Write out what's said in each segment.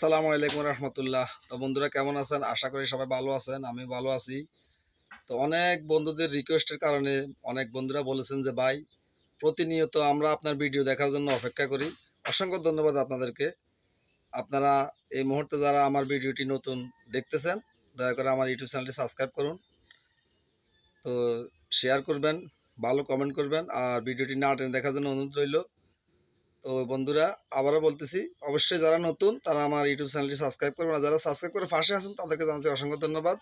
আসসালামু আলাইকুম রহমতুল্লাহ। তো বন্ধুরা, কেমন আছেন? আশা করি সবাই ভালো আছেন আমি ভালো আছি। তো অনেক বন্ধুদের রিকোয়েস্টের কারণে অনেক বন্ধুরা বলেছেন যে, ভাই, প্রতিনিয়ত আমরা আপনার ভিডিও দেখার জন্য অপেক্ষা করি। অসংখ্য ধন্যবাদ আপনাদেরকে। আপনারা এই মুহূর্তে যারা আমার ভিডিওটি নতুন দেখতেছেন, দয়া করে আমার ইউটিউব চ্যানেলটি সাবস্ক্রাইব করুন। তো শেয়ার করবেন, ভালো কমেন্ট করবেন, আর ভিডিওটি না টেনে দেখার জন্য অনুরোধ রইল। তো বন্ধুরা, আবারও বলতেছি, অবশ্যই যারা নতুন, তারা আমার ইউটিউব চ্যানেলটি সাবস্ক্রাইব করবেন, আর যারা সাবস্ক্রাইব করে পাশে আছেন, তাদেরকে জানাচ্ছি অসংখ্য ধন্যবাদ।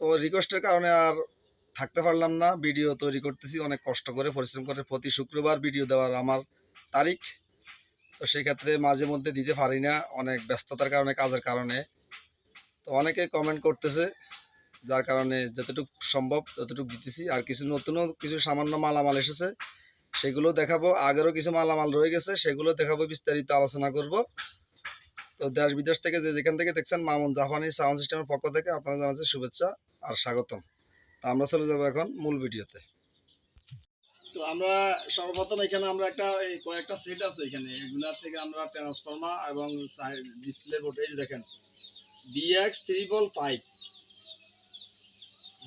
তো রিকোয়েস্টের কারণে আর থাকতে পারলাম না ভিডিও তৈরি করতেছি, অনেক কষ্ট করে, পরিশ্রম করে, প্রতি শুক্রবার ভিডিও দেওয়ার আমার তারিখ। তো সেই ক্ষেত্রে মাঝে মধ্যে দিতে পারি না, অনেক ব্যস্ততার কারণে, কাজের কারণে। তো অনেকে কমেন্ট করতেছে, যার কারণে যতটুকু সম্ভব, ততটুকু দিতেছি, আর কিছু নতুনও কিছু সামান্য মালামাল এসেছে সেগুলো দেখাবো। আগেরও কিছু মালামাল রয়ে গেছে, সেগুলো দেখাবো, বিস্তারিত আলোচনা করব। তো দেশ বিদেশ থেকে যে যেখান থেকে দেখছেন মামুন জাপানি সাউন্ড সিস্টেমের পক্ষ থেকে আপনারা জানাচ্ছি শুভেচ্ছা আর স্বাগতম। তো আমরা চলে যাব এখন মূল ভিডিওতে। তো আমরা সর্বপ্রথম এখানে আমরা একটা কয়েকটা সেট আছে এখানে। এগুলা থেকে আমরা ট্রান্সফর্মার এবং ডিসপ্লে বোর্ড এই দেখেন BX triple five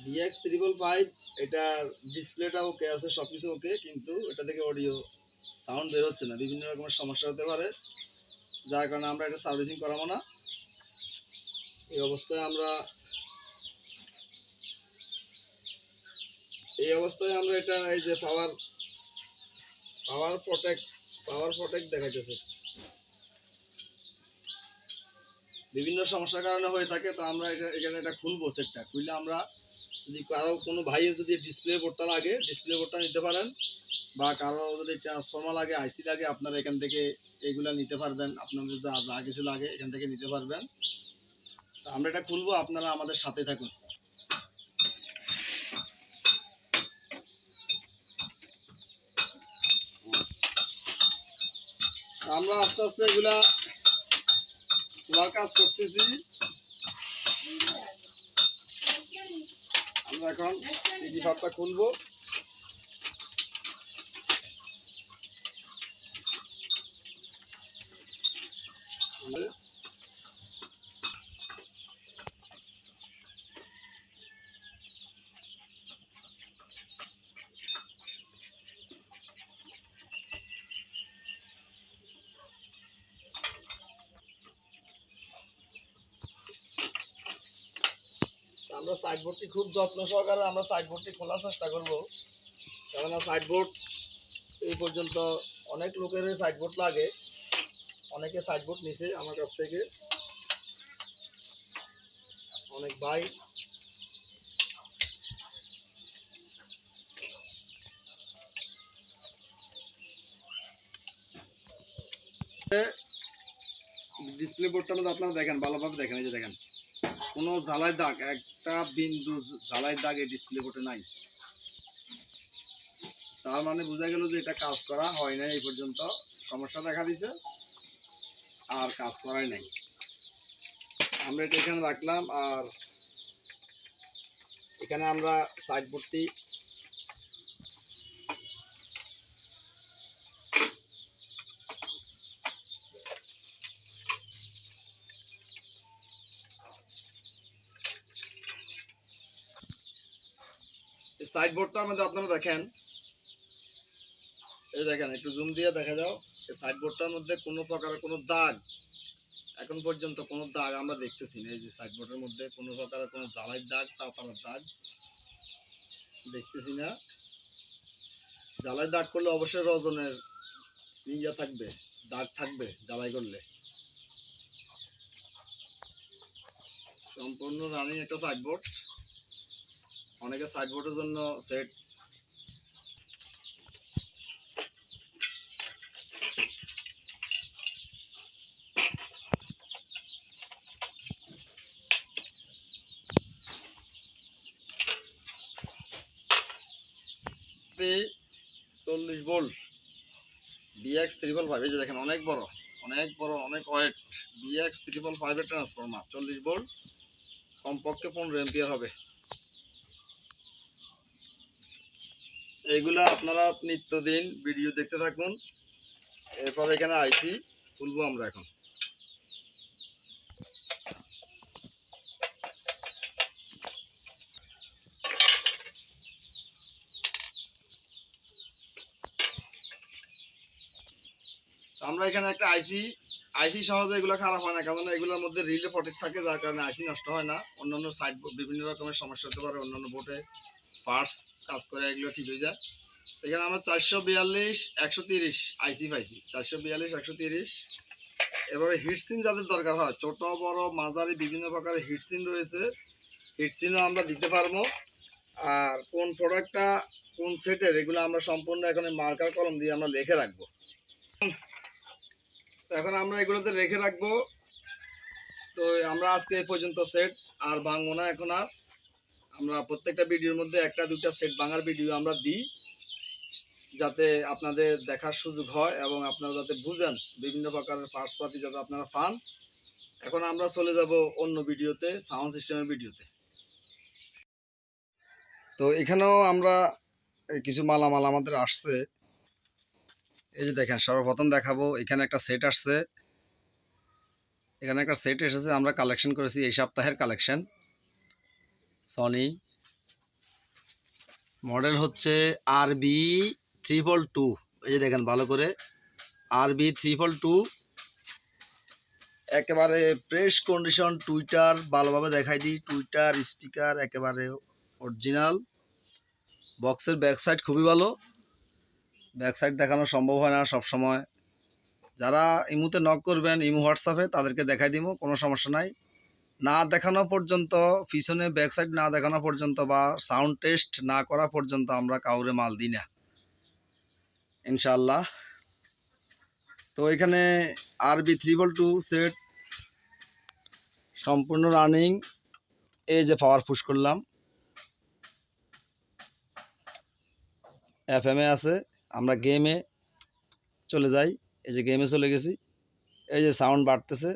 BX triple five এটার ডিসপ্লেটা ওকে আছে সব কিছু ওকে কিন্তু এটা থেকে অডিও সাউন্ড বের হচ্ছে না, বিভিন্ন রকমের সমস্যা হতে পারে, যার কারণে আমরা এটা সার্ভিসিং করাবো না। এই অবস্থায় আমরা, এই অবস্থায় আমরা এটা, এই যে পাওয়ার পাওয়ার প্রোটেক্ট পাওয়ার প্রোটেক্ট দেখাইতেছে। বিভিন্ন সমস্যার কারণে হয়ে থাকে, তো আমরা এটা, এখানে এটা খুলবো সেটটা খুললে আমরা যদি কারও কোনো ভাইয়ের যদি ডিসপ্লে বোর্ডটা লাগে ডিসপ্লে বোর্ডটা নিতে পারেন। বা কারও যদি ট্রান্সফর্মার লাগে আইসি লাগে, আপনারা এখান থেকে এগুলা নিতে পারবেন। আপনাদের যা যা কিছু লাগে, এখান থেকে নিতে পারবেন। তো আমরা এটা খুলবো, আপনারা আমাদের সাথে থাকুন। আমরা আস্তে আস্তে এগুলা খোলার কাজ করতেছি। এখন সিডি ভাবটা খুলবো আমরা সাইড বোর্ডটি খুব যত্ন সহকারে আমরা সাইডবোর্ডটি খোলার চেষ্টা করব। কেননা সাইডবোর্ড এই পর্যন্ত অনেক লোকের সাইড বোর্ড লাগে। অনেকে সাইড বোর্ড নিছে আমার কাছ থেকে। অনেক ভাই। ডিসপ্লে বোর্ডটা আপনারা দেখেন, ভালোভাবে দেখেন, এই যে দেখেন। কোনো জ্বালাই দাগ একটা বিন্দু ঝালাই দাগ ডিসপ্লে বোর্ডে নাই। তার মানে বোঝা গেল যে এটা কাজ করা হয় নাই এই পর্যন্ত। সমস্যা দেখা দিছে, আর কাজ করাই নাই। আমরা এটা এখানে রাখলাম, আর এখানে আমরা সাইড বোর্ডটি সাইড বোর্ডটার আপনারা দেখেন। এই দেখেন, একটু জুম দিয়ে দেখা যাও। এই সাইড মধ্যে কোনো প্রকারের কোনো দাগ, এখন পর্যন্ত কোনো দাগ আমরা দেখতেছি না। এই যে সাইড মধ্যে কোনো প্রকারের কোনো জ্বালাই দাগ তাপানোর দাগ দেখতেছি না। জ্বালাই দাগ করলে অবশ্যই রজনের সিঙ্গা থাকবে, দাগ থাকবে জ্বালাই করলে। সম্পূর্ণ রানিং একটা সাইড বোর্ড অনেকে সাইড বোর্ডের জন্য সেট চল্লিশ ভোল্ট বিএক্স ত্রিপল ফাইভ এই যে দেখেন, অনেক বড় অনেক বড়, অনেক ওয়েট বিএক্স ত্রিপল ফাইভের ট্রান্সফর্মার চল্লিশ ভোল্ট কমপক্ষে পনেরো এম্পিয়ার হবে। এগুলো আপনারা নিত্যদিন ভিডিও দেখতে থাকুন। এরপর এখানে আইসি, খুলবো আমরা এখন। আমরা এখানে একটা আইসি আইসি সহজে এগুলো খারাপ হয় না কারণ এগুলোর মধ্যে রিলে প্রোটেক্ট থাকে, যার কারণে আইসি নষ্ট হয় না। অন্যান্য সাইড বিভিন্ন রকমের সমস্যা হতে পারে, অন্যান্য বোটে পার্টস কাজ করে, এগুলো ঠিক হয়ে যায়। এখানে আমরা চারশো বিয়াল্লিশ, একশো তিরিশ আইসি পাইছি। চারশো বিয়াল্লিশ, একশো তিরিশ। এবারে হিটসিন যাদের দরকার হয়, ছোট, বড়, মাঝারি, বিভিন্ন প্রকারের হিটসিন রয়েছে। হিটসিনও আমরা দিতে পারব। আর কোন প্রোডাক্টটা কোন সেটের এগুলো আমরা সম্পূর্ণ এখানে মার্কার কলম দিয়ে আমরা লিখে রাখব। এখন আমরা এগুলোতে রেখে রাখব। তো আমরা আজকে এই পর্যন্ত সেট আর ভাঙবো না এখন আর। আমরা প্রত্যেকটা ভিডিওর মধ্যে একটা দুটা সেট ভাঙার ভিডিও আমরা দিই, যাতে আপনাদের দেখার সুযোগ হয় এবং আপনারা যাতে বুঝেন বিভিন্ন প্রকারের পার্টস পাতি যাতে আপনারা পান। এখন আমরা চলে যাব অন্য ভিডিওতে সাউন্ড সিস্টেমের ভিডিওতে। তো এখানেও আমরা কিছু মালামাল আমাদের আসছে। এই যে দেখেন, সর্বপ্রথম দেখাবো, এখানে একটা সেট আসছে। এখানে একটা সেট এসেছে, আমরা কালেকশন করেছি এই সপ্তাহের কালেকশন সনি মডেল হচ্ছে আর বি ট্রিপল টু এই যে দেখেন ভালো করে। আর বি ট্রিপল টু একেবারে প্রেস কন্ডিশন টুইটার ভালোভাবে দেখাই দিই। টুইটার স্পিকার একেবারে অরিজিনাল বক্সের ব্যাক সাইড খুবই ভালো। ব্যাক সাইড দেখানো সম্ভব হয় না সব সময় যারা ইমুতে নক করবেন ইমু হোয়াটসঅ্যাপে তাদেরকে দেখাই দিব, কোনো সমস্যা নাই। না দেখানো পর্যন্ত, পিছনে ব্যাক সাইড না দেখানো পর্যন্ত বা সাউন্ড টেস্ট না করা পর্যন্ত আমরা কাউরে মাল দিই না। ইনশাল্লাহ তো এখানে R B triple two set সম্পূর্ণ রানিং এই যে পাওয়ার পুশ করলাম। এফ এম এ আছে, আমরা গেমে চলে যাই। এই যে গেমে চলে গেছি, এই যে সাউন্ড বাড়তেছে।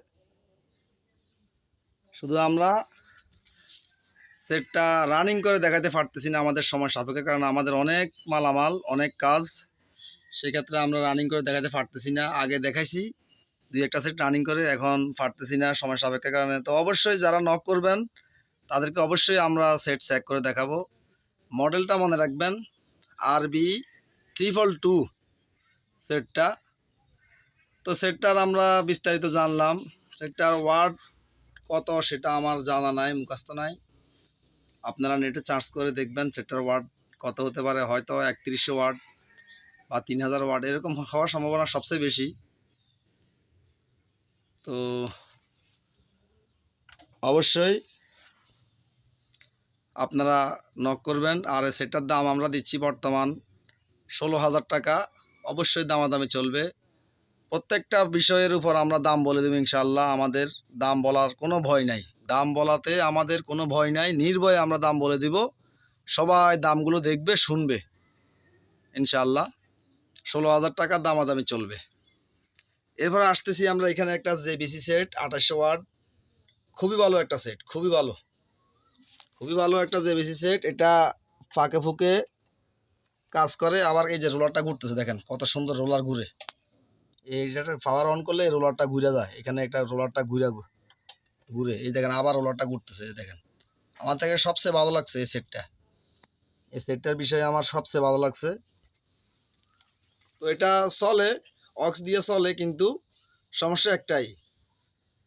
শুধু আমরা সেটটা রানিং করে দেখাতে পারতেছি না আমাদের সময় সাপেক্ষে, কারণ আমাদের অনেক মালামাল, অনেক কাজ। সেক্ষেত্রে আমরা রানিং করে দেখাতে পারতেছি না। আগে দেখাইছি, দুই একটা সেট রানিং করে, এখন পারতেছি না সময় সাপেক্ষে কারণে। তো অবশ্যই যারা নক করবেন, তাদেরকে অবশ্যই আমরা সেট চেক করে দেখাবো। মডেলটা মনে রাখবেন আর বি ট্রিপল টু সেটটা তো সেটটার আমরা বিস্তারিত জানলাম। সেটটার ওয়ার্ড কত সেটা আমার জানা নাই, মুখস্থ নাই। আপনারা নেটে চার্জ করে দেখবেন সেটার ওয়ার্ড কত হতে পারে, হয়তো একত্রিশশো ওয়ার্ড বা তিন হাজার ওয়ার্ড এরকম হওয়ার সম্ভাবনা সবচেয়ে বেশি। তো অবশ্যই আপনারা নক করবেন, আর সেটার দাম আমরা দিচ্ছি বর্তমান ষোলো হাজার টাকা। অবশ্যই দামাদামি চলবে। প্রত্যেকটা বিষয়ের উপর আমরা দাম বলে দেবো ইনশাল্লাহ আমাদের দাম বলার কোনো ভয় নাই। দাম বলাতে আমাদের কোনো ভয় নাই, নির্ভয়ে আমরা দাম বলে দিব। সবাই দামগুলো দেখবে, শুনবে। ইনশাল্লাহ ষোলো হাজার টাকার দামাদামি চলবে। এরপর আসতেছি আমরা এখানে একটা জেবিসি সেট, আঠাশশো ওয়ার্ড খুবই ভালো একটা সেট, খুবই ভালো। খুবই ভালো একটা জেবিসি সেট, এটা ফাঁকে ফুকে কাজ করে, আবার এই যে রোলারটা ঘুরতেছে দেখেন, কত সুন্দর রোলার ঘুরে। এইটা পাওয়ার অন করলে রোলারটা ঘুরে যায়। এখানে একটা রোলারটা ঘুরে ঘুরে। এই দেখেন, আবার রোলারটা ঘুরতেছে, এই দেখেন। আমার থেকে সবচেয়ে ভালো লাগছে এই সেটটা এই সেটটার বিষয়ে আমার সবচেয়ে ভালো লাগছে। তো এটা চলে, অক্স দিয়ে চলে, কিন্তু সমস্যা একটাই।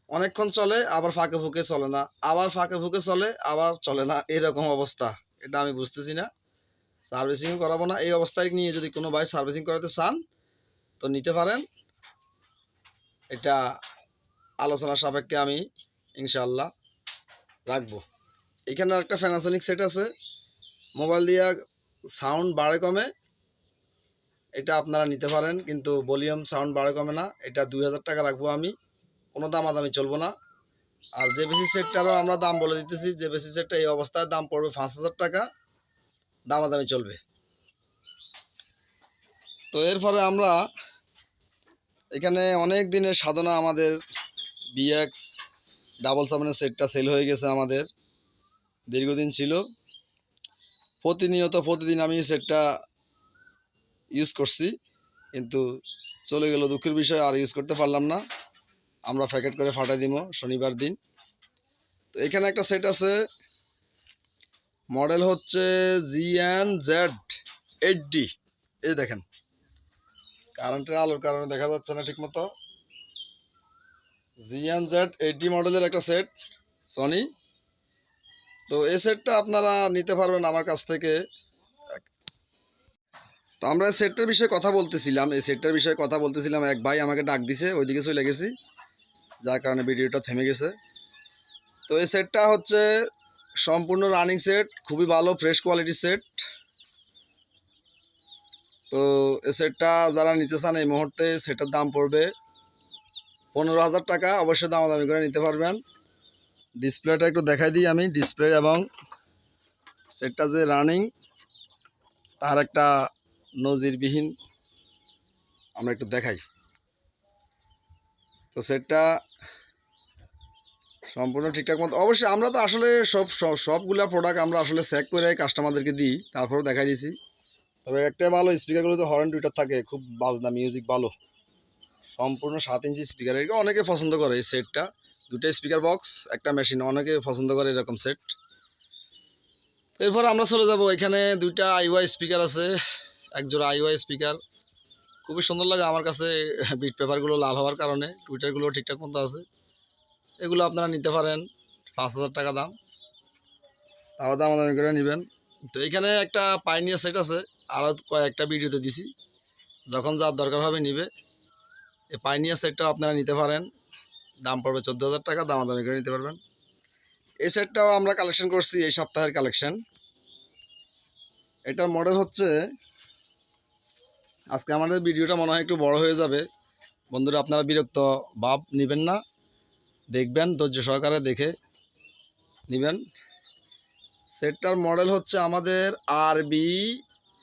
অনেকক্ষণ চলে, আবার ফাঁকে ফুঁকে চলে না। আবার ফাঁকে ফুঁকে চলে, আবার চলে না। এরকম অবস্থা। এটা আমি বুঝতেছি না। সার্ভিসিং করাবো না। এই অবস্থায় নিয়ে যদি কোনো ভাই সার্ভিসিং করাতে চান, তো নিতে পারেন। এটা আলোচনা সাপেক্ষে আমি ইনশাল্লাহ রাখব। এখানে একটা ফ্যানাসনিক সেট আছে। মোবাইল দিয়ে সাউন্ড বাড়ে কমে, এটা আপনারা নিতে পারেন, কিন্তু ভলিউম সাউন্ড বাড়ে কমে না। এটা দুই হাজার টাকা রাখব আমি, কোনো দাম আদামি চলবো না। আর যে বেশি সেটটারও আমরা দাম বলে দিতেছি, যে বেশি সেটটা এই অবস্থায় দাম পড়বে পাঁচ হাজার টাকা, দামাদামি চলবে। তো এরপরে আমরা এখানে অনেক দিনের সাধনা আমাদের বিএক্স ডাবল সেভেনের সেটটা সেল হয়ে গেছে আমাদের। দীর্ঘদিন ছিল। প্রতিনিয়ত প্রতিদিন আমি সেটটা ইউজ করছি, কিন্তু চলে গেল দুঃখের বিষয়, আর ইউজ করতে পারলাম না। আমরা প্যাকেট করে ফাটাই দিব শনিবার দিন। তো এখানে একটা সেট আছে মডেল হচ্ছে G N Z eight D এই দেখেন কারেন্টের আলোর কারণে দেখা যাচ্ছে না ঠিক মতো জিএন জেড এইটি মডেলের একটা সেট সনি তো এই সেটটা আপনারা নিতে পারবেন আমার কাছ থেকে। তো আমরা এই সেটটার বিষয়ে কথা বলতেছিলাম, এই সেটটার বিষয়ে কথা বলতেছিলাম, এক ভাই আমাকে ডাক দিছে, ওইদিকে চলে গেছি, যার কারণে ভিডিওটা থেমে গেছে। তো এই সেটটা হচ্ছে সম্পূর্ণ রানিং সেট খুবই ভালো ফ্রেশ কোয়ালিটির সেট তো সেটটা যারা নিতে চান এই মুহূর্তে সেটার দাম পড়বে পনেরো হাজার টাকা। অবশ্যই দামাদামি করে নিতে পারবেন। ডিসপ্লেটা একটু দেখাই দিই আমি। ডিসপ্লে এবং সেটটা যে রানিং তার একটা নজিরবিহীন আমরা একটু দেখাই। তো সেটটা সম্পূর্ণ ঠিকঠাক মতো। অবশ্যই আমরা তো আসলে সব, সব- সবগুলা প্রোডাক্ট আমরা আসলে চেক করে কাস্টমারদেরকে দিই। তারপরেও দেখাই দিছি। তবে একটাই ভালো স্পিকারগুলো তো হরেন টুইটার থাকে, খুব বাজনা মিউজিক ভালো। সম্পূর্ণ সাত ইঞ্চি স্পিকার এটা অনেকে পছন্দ করে এই সেটটা দুটো স্পিকার বক্স একটা মেশিন অনেকে পছন্দ করে এরকম সেট এরপর আমরা চলে যাব, এখানে দুইটা আইওয়াই স্পিকার আছে এক জোড়া আইওয়াই স্পিকার খুবই সুন্দর লাগে আমার কাছে বিট পেপারগুলো লাল হওয়ার কারণে টুইটারগুলো ঠিকঠাক মতো আছে। এগুলো আপনারা নিতে পারেন, পাঁচ হাজার টাকা দাম। তাও দাম দামি করে নেবেন। তো এখানে একটা পাইনিয়া সেট আছে আরও কয়েকটা ভিডিওতে দিছি। যখন যার দরকার হবে নিবে। এই পাইনিয়ার সেটটাও আপনারা নিতে পারেন। দাম পড়বে চোদ্দ হাজার টাকা, দামাদামি করে নিতে পারবেন। এই সেটটাও আমরা কালেকশন করছি এই সপ্তাহের কালেকশন এটার মডেল হচ্ছে, আজকে আমাদের ভিডিওটা মনে হয় একটু বড় হয়ে যাবে। বন্ধুরা, আপনারা বিরক্ত ভাব নেবেন না। দেখবেন, ধৈর্য সহকারে দেখে নেবেন। সেটটার মডেল হচ্ছে আমাদের আরবি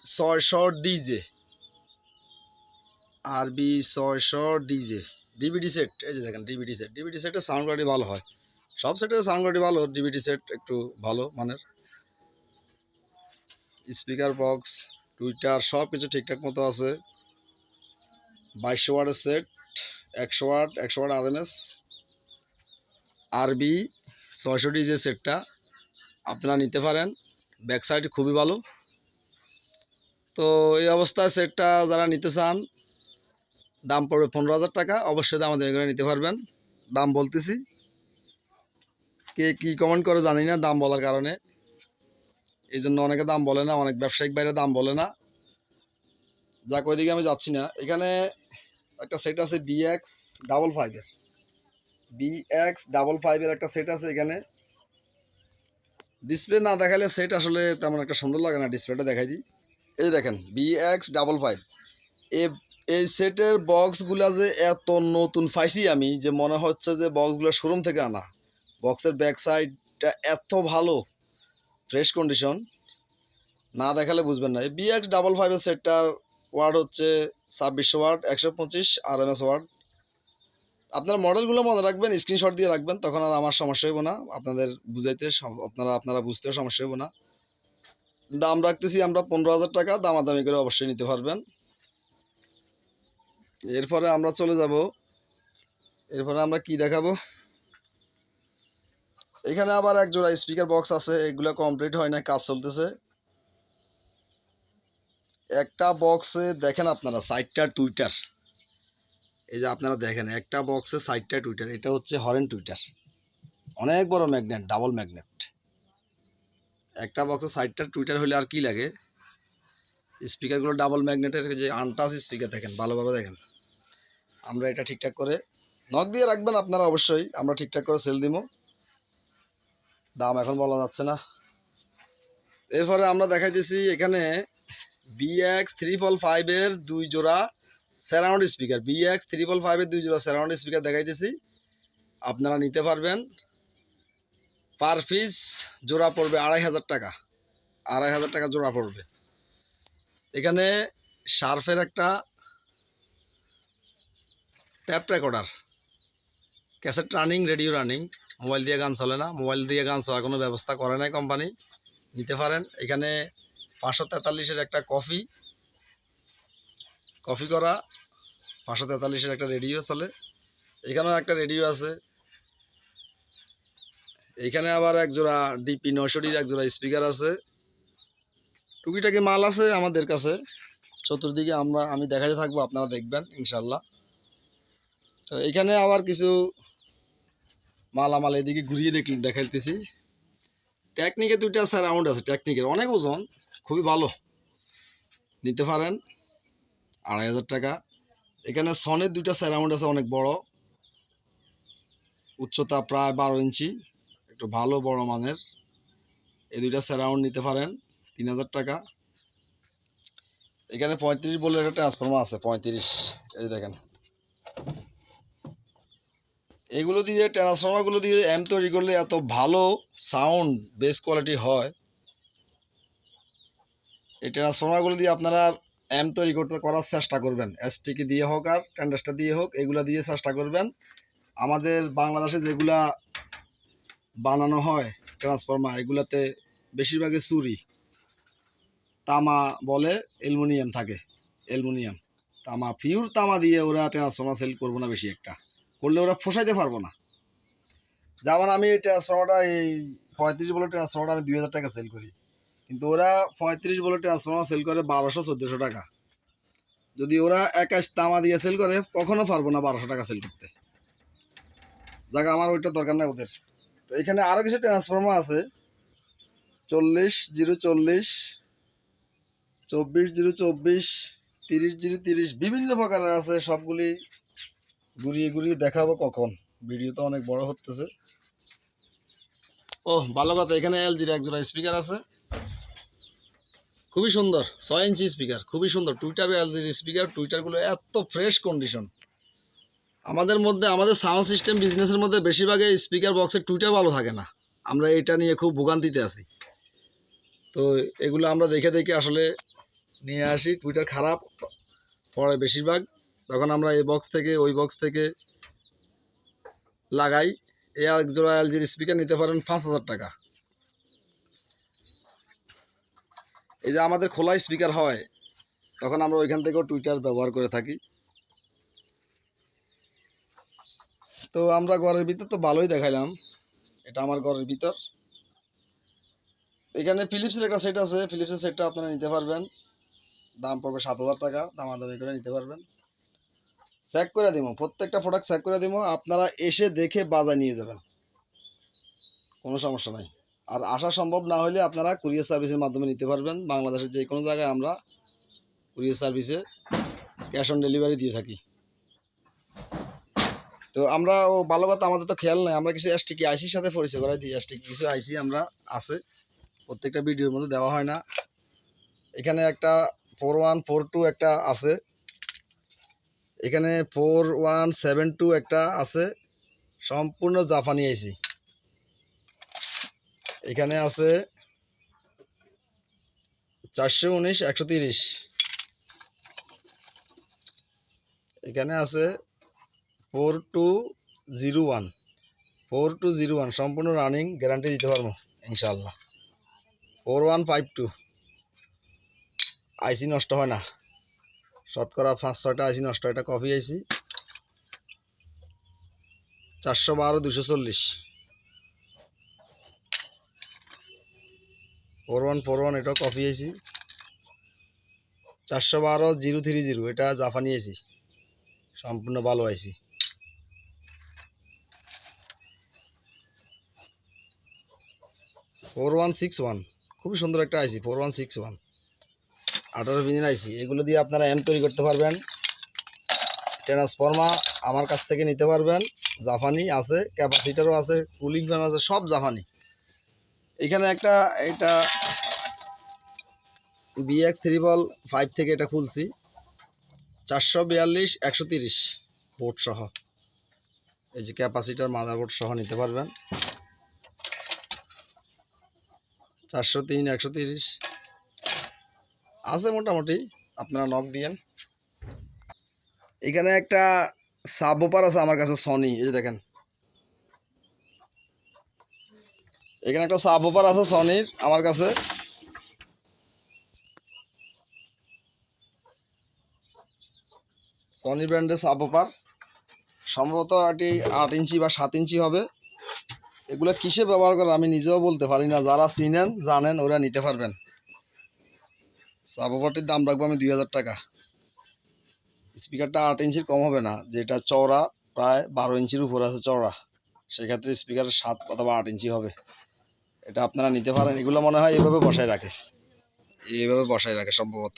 ছয়শো ডিজে। আরবি ছয়শো ডিজে। ডিভিডি সেট, এই যে দেখেন ডিভিডি সেট। ডিভিডি সেটের সাউন্ড কোয়ালিটি ভালো হয়। সব সেটের সাউন্ড কোয়ালিটি ভালো, ডিভিডি সেট একটু ভালো মানের। স্পিকার বক্স, টুইটার সব কিছু ঠিকঠাক মতো আছে। বাইশশো ওয়াটের সেট, একশো ওয়াট একশো ওয়াট আরএমএস। আরবি ছয়শো ডিজে সেটটা আপনারা নিতে পারেন। ব্যাক সাইড খুবই ভালো। তো এই অবস্থায় সেটটা যারা নিতে চান, দাম পড়বে পনেরো হাজার টাকা। অবশ্যই আমাদের এখানে নিতে পারবেন। দাম বলতেছি। কে কি কমেন্ট করে জানি না দাম বলার কারণে। এই জন্য অনেকে দাম বলে না, অনেক ব্যবসায়িক বাইরে দাম বলে না। যাক, ওইদিকে আমি যাচ্ছি না। এখানে একটা সেট আছে বিএক্স ডাবল ফাইভের বিএক্স ডাবল ফাইভের একটা সেট আছে এখানে। ডিসপ্লে না দেখালে সেট আসলে তেমন একটা সুন্দর লাগে না। ডিসপ্লেটা দেখাই দিই। এই দেখেন বিএক্স ডাবল ফাইভ এ, এই সেটের বক্সগুলা যে এত নতুন পাইছি আমি যে মনে হচ্ছে যে বক্সগুলো শোরুম থেকে আনা। বক্সের ব্যাক সাইডটা এত ভালো ফ্রেশ কন্ডিশন না দেখালে বুঝবেন না। এই বিএক্স ডাবল ফাইভের সেটটার ওয়ার্ড হচ্ছে ছাব্বিশশো ওয়ার্ড একশো পঁচিশ আর এম এস ওয়ার্ড আপনারা মডেলগুলো মনে রাখবেন স্ক্রিনশট দিয়ে রাখবেন, তখন আর আমার সমস্যা হইব না। আপনাদের বুঝাইতে আপনারা আপনারা বুঝতেও সমস্যা হইব না। দাম রাখতেছি আমরা পনেরো হাজার টাকা, দামাদামি করে অবশ্যই নিতে পারবেন। এরপরে আমরা চলে যাব। এরপরে আমরা কি দেখাবো? এখানে আবার এক জোড়া স্পিকার বক্স আছে, এগুলো কমপ্লিট হয় না কাজ চলতেছে। একটা বক্সে দেখেন আপনারা সাইটটা টুইটার এই যে আপনারা দেখেন, একটা বক্সে সাইটটা টুইটার এটা হচ্ছে হরেন টুইটার অনেক বড় ম্যাগনেট ডাবল ম্যাগনেট একটা বক্সে সাইডটা টুইটার হলে আর কি লাগে? স্পিকারগুলো ডাবল ম্যাগনেটের যে আনটাচ স্পিকার দেখেন, ভালোভাবে দেখেন। আমরা এটা ঠিকঠাক করে নক দিয়ে রাখবেন আপনারা অবশ্যই, আমরা ঠিকঠাক করে সেল দিব। দাম এখন বলা যাচ্ছে না। এরপরে আমরা দেখাইতেছি এখানে বিএক্স থ্রি ফল ফাইভের দুই জোড়া surround speaker BX three four ফাইভের দুই জোড়া সারাউন্ড স্পিকার দেখাইতেছি। আপনারা নিতে পারবেন। পার পিস জোড়া পড়বে আড়াই হাজার টাকা। আড়াই হাজার টাকা জোড়া পড়বে। এখানে শার্ফের একটা tape recorder. Cassette running, radio running. Mobile দিয়ে গান চলে না। মোবাইল দিয়ে গান চলার কোনো ব্যবস্থা করে নাই কোম্পানি। নিতে পারেন। এখানে পাঁচশো তেতাল্লিশের একটা কফি। কফি করা, পাঁচশো তেতাল্লিশের একটা রেডিও চলে। এখানেও একটা রেডিও আছে। এইখানে আবার এক জোড়া ডিপি নশোটির এক জোড়া স্পিকার আছে। টুকিটাকি মাল আছে আমাদের কাছে। চতুর্দিকে আমরা, আমি দেখাতে থাকব, আপনারা দেখবেন ইনশাল্লাহ তো এখানে আবার কিছু মালামাল এদিকে ঘুরিয়ে দেখ দেখাইতেছি। টেকনিকে দুইটা সারাউন্ড আছে, টেকনিকের। অনেক ওজন, খুবই ভালো। নিতে পারেন, আড়াই হাজার টাকা। এখানে সনের দুইটা সারাউন্ড আছে, অনেক বড়। উচ্চতা প্রায় বারো ইঞ্চি। একটু ভালো বড় মানের। এই দুইটা সারাউন্ড নিতে পারেন, তিন হাজার টাকা। এখানে পঁয়ত্রিশ বলে একটা ট্রান্সফর্মার আছে, পঁয়ত্রিশ। এই দেখেন। এগুলো দিয়ে ট্রান্সফর্মারগুলো দিয়ে এম তৈরি করলে এত ভালো সাউন্ড বেস কোয়ালিটি হয়। এই ট্রান্সফর্মারগুলো দিয়ে আপনারা এম তৈরি করতে, করার চেষ্টা করবেন। এসটিকে দিয়ে হোক আর ট্যান্ডাসটা দিয়ে হোক, এগুলো দিয়ে চেষ্টা করবেন। আমাদের বাংলাদেশে যেগুলা বানানো হয় ট্রান্সফর্মার এগুলাতে বেশিরভাগই চুরি। তামা বলে অ্যালুমিনিয়াম থাকে, অ্যালুমিনিয়াম। তামা পিওর তামা দিয়ে ওরা ট্রান্সফর্মার সেল করব না বেশি একটা। করলে ওরা ফসাইতে পারব না। যেমন আমি এই ট্রান্সফর্মারটা এই পঁয়ত্রিশ বলে ট্রান্সফর্মারটা আমি দুই হাজার টাকা সেল করি। কিন্তু ওরা পঁয়ত্রিশ বলে ট্রান্সফর্মার সেল করে বারোশো, চোদ্দোশো টাকা। যদি ওরা একাশ তামা দিয়ে সেল করে, কখনো পারব না বারোশো টাকা সেল করতে। যাক, আমার ওইটা দরকার নাই ওদের। তো এখানে আরও কিছু ট্রান্সফর্মার আছে। চল্লিশ জিরো চল্লিশ, চব্বিশ জিরো চব্বিশ, তিরিশ জিরো তিরিশ, বিভিন্ন প্রকারের আছে। সবগুলি ঘুরিয়ে ঘুরিয়ে দেখাবো কখন। ভিডিও তো অনেক বড় হতেছে। ও ভালো কথা। এখানে এলজির একজোড়া স্পিকার আছে। খুবই সুন্দর। ছয় ইঞ্চি স্পিকার খুবই সুন্দর। টুইটার এলজির স্পিকার টুইটারগুলো এত ফ্রেশ কন্ডিশন আমাদের মধ্যে, আমাদের সাউন্ড সিস্টেম বিজনেসের মধ্যে বেশিরভাগে স্পিকার বক্সের টুইটার ভালো থাকে না। আমরা এটা নিয়ে খুব ভোগান্তিতে আছি। তো এগুলো আমরা দেখে দেখে আসলে নিয়ে আসি। টুইটার খারাপ পরে বেশিরভাগ। তখন আমরা এই বক্স থেকে, ওই বক্স থেকে লাগাই। এই এক জোড়া এলজির স্পিকার নিতে পারেন পাঁচ হাজার টাকা। এই যে আমাদের খোলা স্পিকার হয়, তখন আমরা ওইখান থেকেও টুইটার ব্যবহার করে থাকি। তো আমরা ঘরের ভিতর তো ভালোই দেখাইলাম। এটা আমার ঘরের ভিতর। এখানে ফিলিপসের একটা সেট আছে। ফিলিপসের সেটটা আপনারা নিতে পারবেন। দাম পড়বে সাত হাজার টাকা। দামাদামি করে নিতে পারবেন। চেক করে দিব। প্রত্যেকটা প্রোডাক্ট চেক করে দিব। আপনারা এসে দেখে বাজার নিয়ে যাবেন। কোনো সমস্যা নাই। আর আসা সম্ভব না হলে আপনারা কুরিয়ার সার্ভিসের মাধ্যমে নিতে পারবেন। বাংলাদেশের যে কোনো জায়গায় আমরা কুরিয়ার সার্ভিসে ক্যাশ অন ডেলিভারি দিয়ে থাকি। তো আমরা ও ভালো কথা, আমাদের তো খেয়াল নাই। আমরা কিছু এসটিকি আইসির সাথে পরিচয় করাই দিই এসটিকি কিছু আইসি আমরা আছে। প্রত্যেকটা ভিডিওর মধ্যে দেওয়া হয় না। এখানে একটা ফোর ওয়ান ফোর টু একটা আছে। এখানে ফোর ওয়ান সেভেন টু একটা আছে। সম্পূর্ণ জাপানি আইসি এখানে আছে চারশো উনিশ, একশো তিরিশ। এখানে আছে four two zero one. Four two zero one, সম্পূর্ণ রানিং গ্যারান্টি দিতে পারব ইনশাল্লাহ four one five two. IC নষ্ট হয় না। শতকরা পাঁচ ছয়টা আইসি নষ্ট এটা কফি আইসি চারশো বারো, দুশো চল্লিশ। ফোর ওয়ান ফোর ওয়ান এটা কফি আইসি চারশো বারো, জিরো থ্রি জিরো, এটা জাপানি আইসি সম্পূর্ণ ভালো IC four one six one. খুবই সুন্দর একটা IC, four one six one. আঠারো পিনের আইসি, এগুলো দিয়ে আপনারা এম তৈরি করতে পারবেন। ট্রান্সফর্মা আমার কাছ থেকে নিতে পারবেন। জাপানি আছে, ক্যাপাসিটারও আছে, কুলিং ফ্যান আছে, সব জাফানি এখানে একটা এটা বিএক্স থ্রি বল ফাইভ থেকে এটা খুলছি। চারশো বিয়াল্লিশ, একশো তিরিশ বোর্ড সহ। এই যে ক্যাপাসিটার, মাদারবোর্ড সহ নিতে পারবেন। চারশো তিন, একশো তিরিশ। আছে মোটামুটি, আপনারা নক দিয়েন। এখানে একটা সাবোপার আছে আমার কাছে সনি এই যে দেখেন। এখানে একটা সাবোপার আছে সনির আমার কাছে। সনি ব্র্যান্ডের সাবোপার সম্ভবত এটি আট ইঞ্চি বা সাত ইঞ্চি হবে। এগুলো কিসে ব্যবহার করে আমি নিজেও বলতে পারি না। যারা চিনেন, জানেন, ওরা নিতে পারবেন। সাবোপাটির দাম রাখব আমি দুই হাজার টাকা। স্পিকারটা আট ইঞ্চির কম হবে না, যেটা চওড়া প্রায় বারো ইঞ্চির উপর আছে চওড়া। সেক্ষেত্রে স্পিকারের সাত অথবা আট ইঞ্চি হবে। এটা আপনারা নিতে পারেন। এগুলো মনে হয় এইভাবে বসায় রাখে। এইভাবে বসায় রাখে সম্ভবত।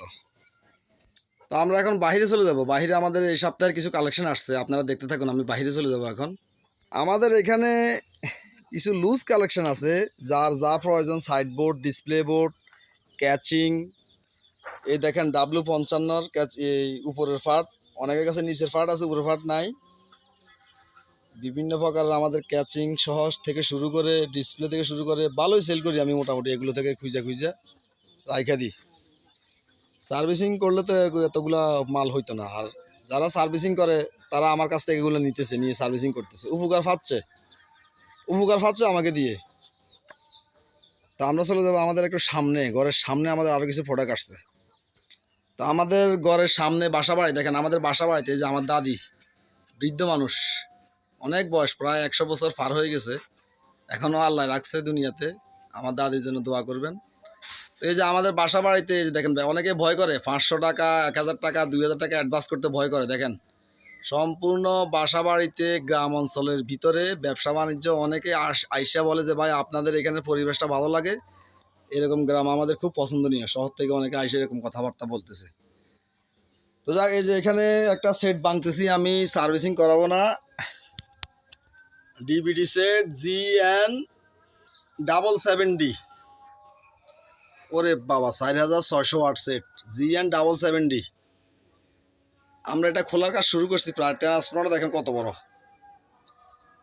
তো আমরা এখন বাইরে চলে যাব। বাহিরে আমাদের এই সপ্তাহের কিছু কালেকশন আসছে। আপনারা দেখতে থাকুন, আমি বাইরে চলে যাব এখন। আমাদের এখানে কিছু লুজ কালেকশন আছে, যার যা প্রয়োজন side board display board catching এই দেখেন ডাব্লু পঞ্চান্নর এই উপরের ফাট অনেকের কাছে নিচের ফাট আছে, উপরের ফাট নাই। বিভিন্ন প্রকার আমাদের ক্যাচিং সহজ থেকে শুরু করে ডিসপ্লে থেকে শুরু করে, ভালোই সেল করি আমি মোটামুটি, এগুলো থেকে খুঁজে খুঁজে, রাইখা দিই। সার্ভিসিং করলে তো এতগুলা মাল হইতো না, আর যারা সার্ভিসিং করে, তারা আমার কাছ থেকে এগুলো নিতেছে, নিয়ে সার্ভিসিং করতেছে। উপকার পাচ্ছে। উপকার পাচ্ছে আমাকে দিয়ে। তা আমরা চলে যাব আমাদের একটু সামনে, ঘরের সামনে আমাদের আরও কিছু প্রোডাক্ট আসছে। তো আমাদের ঘরের সামনে বাসা বাড়ি, দেখেন আমাদের বাসা বাড়িতে যে আমার দাদি, বৃদ্ধ মানুষ, অনেক বয়স, প্রায় একশো বছর পার হয়ে গেছে। এখনও আল্লাহ রাখছে দুনিয়াতে, আমার দাদির জন্য দোয়া করবেন। এই যে আমাদের বাসা বাড়িতে দেখেন, অনেকে ভয় করে, পাঁচশো টাকা, এক হাজার টাকা, দুই হাজার টাকা অ্যাডভান্স করতে ভয় করে, দেখেন। সম্পূর্ণ বাসা বাড়িতে গ্রাম অঞ্চলের ভিতরে ব্যবসা বাণিজ্য অনেকে আইসা বলে যে, ভাই, আপনাদের এখানে পরিবেশটা ভালো লাগে। এরকম গ্রাম আমাদের খুব পছন্দনীয়। শহর থেকে অনেকে আইসে এরকম কথাবার্তা বলতেছে। তো যাক, এই যে এখানে একটা সেট বাংতেছি আমি, সার্ভিসিং করাবো না। DBD set G N double seven D ওরে বাবা, চার হাজার ছয়শো আট set G N double seven D আমরা এটা খোলার কাজ শুরু করছি, প্রায় ট্রান্সফর্মারটা দেখেন কত বড়।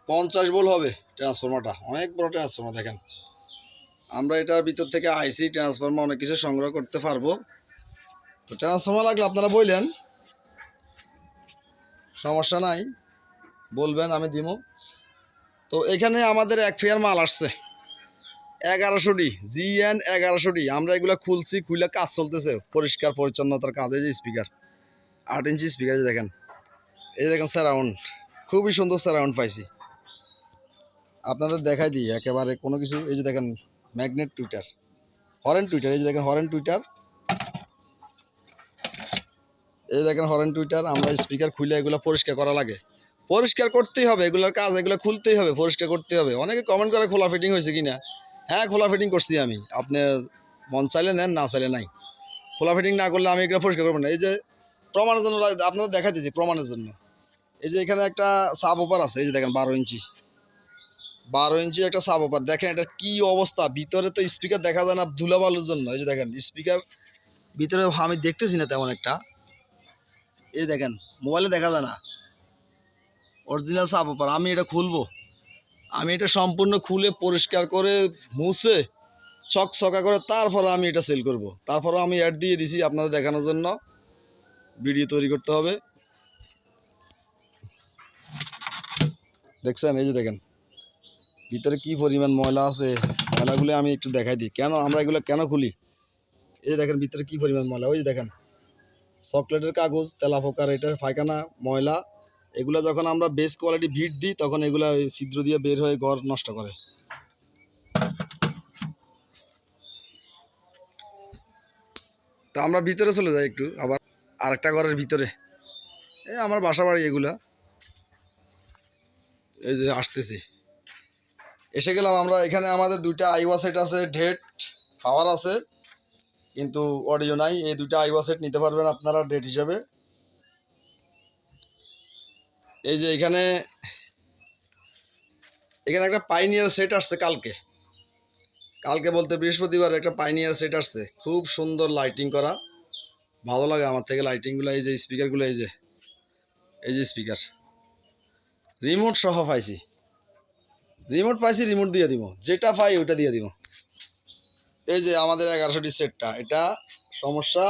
পঞ্চাশ বল হবে ট্রান্সফর্মারটা অনেক বড় ট্রান্সফর্মার দেখেন। আমরা এটার ভিতর থেকে আইসি ট্রান্সফর্মার অনেক কিছু সংগ্রহ করতে পারব। তো ট্রান্সফর্মার লাগলে আপনারা বললেন সমস্যা নাই, বলবেন, আমি দিব। তো এখানে আমাদের এক ফেয়ার মাল আসছে, এগারোশো ডি জি এন এগারোশো ডি। আমরা এগুলো খুলছি, খুলে কাজ চলতেছে, পরিষ্কার, পরিচ্ছন্নতার কাজে যে স্পিকার আট ইঞ্চি স্পিকার দেখেন। এই দেখেন স্যারাউন্ড খুবই সুন্দর স্যারাউন্ড পাইছি। আপনাদের দেখাই দিই, একেবারে কোনো কিছু, এই যে দেখেন ম্যাগনেট টুইটার হরেন টুইটার এই যে দেখেন হরেন টুইটার এই দেখেন হরেন টুইটার আমরা স্পিকার খুলে এগুলো পরিষ্কার করা লাগে। পরিষ্কার করতেই হবে, এগুলোর কাজ, এগুলো খুলতেই হবে, পরিষ্কার করতে হবে। অনেকে কমেন্ট করে খোলা ফিটিং হয়েছে কিনা। হ্যাঁ খোলা ফিটিং করছি আমি। আপনি মন চাইলে নেন, না চাইলে নাই। খোলা ফিটিং না করলে আমি এগুলো পরিষ্কার করব না। এই যে প্রমাণের জন্য আপনাদের দেখা দিয়েছি প্রমাণের জন্য। এই যে এখানে একটা সাব ওপার আছে, এই যে দেখেন বারো ইঞ্চি। বারো ইঞ্চি একটা সাব ওপার দেখেন এটা কি অবস্থা? ভিতরে তো স্পিকার দেখা যায় না ধুলাবালুর জন্য। এই যে দেখেন স্পিকার ভিতরে আমি দেখতেছি না তেমন একটা। এই দেখেন মোবাইলে দেখা যায় না। অরিজিনাল সাব ওপার আমি এটা খুলবো। আমি এটা সম্পূর্ণ খুলে পরিষ্কার করে মুছে চকচকা করে তারপরে আমি এটা সেল করব। তারপরে আমি অ্যাড দিয়ে দিছি আপনাদের দেখানোর জন্য। ভিডিও তৈরি করতে হবে। দেখছেন, এই যে দেখেন, ভিতরে কি পরিমাণ ময়লা আছে? ময়লাগুলো আমি একটু দেখাই দিই। কেন, আমরা এগুলো কেন খুলি? এই যে দেখেন, ভিতরে কি পরিমাণ ময়লা? ওই যে দেখেন, চকলেটের কাগজ তেলা পোকার এটার পায়খানা, ময়লা, এগুলো যখন আমরা বেস্ট কোয়ালিটি ভিট দিই, তখন এগুলো ছিদ্র দিয়ে বের হয়ে ঘর নষ্ট করে। তো আমরা ভিতরে চলে যাই একটু, আবার আরেকটা ঘরের ভিতরে। এই আমার বাসা বাড়ি এগুলা। এই যে আসতেছি। এসে গেলাম আমরা, এখানে আমাদের দুইটা আইওয়া সেট আছে ডেট পাওয়ার আছে। কিন্তু অডিও নাই, এই দুইটা আইওয়া সেট নিতে পারবেন আপনারা ডেট হিসাবে। এই যে এখানে এখানে একটা পাইনিয়ার সেট আসছে কালকে। কালকে বলতে বৃহস্পতিবার একটা পাইনিয়ার সেট আসছে। খুব সুন্দর লাইটিং করা। ভালো লাগে আমার থেকে লাইটিংগুলো এই যে স্পিকারগুলো এই যে এই যে স্পিকার রিমোট সহ পাইছি। রিমোট পাইছি রিমোট দিয়ে দিব। যেটা পাই ওটা দিয়ে দিব। এই যে আমাদের এগারোশোটি সেটটা এটা সমস্যা,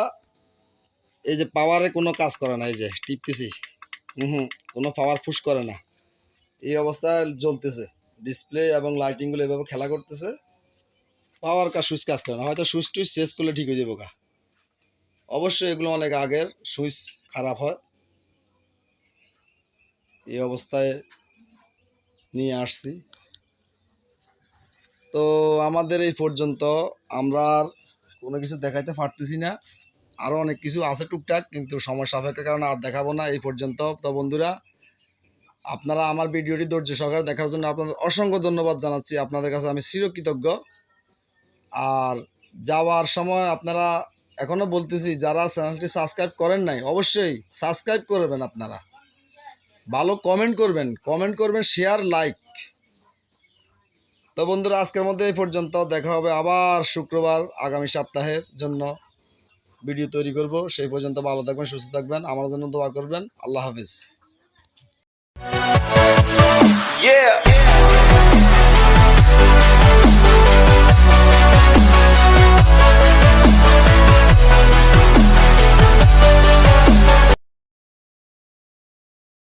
এই যে পাওয়ারে কোনো কাজ করে না, এই যে টিপতেছি। হুম কোনো পাওয়ার ফুস করে না। এই অবস্থায় জ্বলতেছে। ডিসপ্লে এবং লাইটিংগুলো এভাবে খেলা করতেছে। পাওয়ার কাজ সুইচ কাজ করে না। হয়তো সুইচ টুইচ চেঞ্জ করলে ঠিক হয়ে যাব গা। অবশ্যই এগুলো অনেক আগের, সুইচ খারাপ হয়। এই অবস্থায় নিয়ে আসছি। তো আমাদের এই পর্যন্ত আমরা আর কোনো কিছু দেখাইতে পারতেছি না। আরও অনেক কিছু আছে টুকটাক, কিন্তু সময় সাপেক্ষের কারণে আর দেখাবো না এই পর্যন্ত। তো বন্ধুরা, আপনারা আমার ভিডিওটি ধৈর্য সহকারে দেখার জন্য আপনাদের অসংখ্য ধন্যবাদ জানাচ্ছি। আপনাদের কাছে আমি চিরকৃতজ্ঞ। আর যাওয়ার সময় আপনারা এখনও বলতেছি, যারা চ্যানেলটি সাবস্ক্রাইব করেন নাই, অবশ্যই সাবস্ক্রাইব করবেন আপনারা। ভালো কমেন্ট করবেন কমেন্ট করবেন শেয়ার লাইক তো বন্ধুরা, আজকের মধ্যে এই পর্যন্ত। দেখা হবে আবার শুক্রবার আগামী সপ্তাহের জন্য ভিডিও তৈরি করব। সেই পর্যন্ত ভালো থাকবেন, সুস্থ থাকবেন। আমার জন্য দোয়া করবেন। আল্লাহ হাফিজ। Yeah.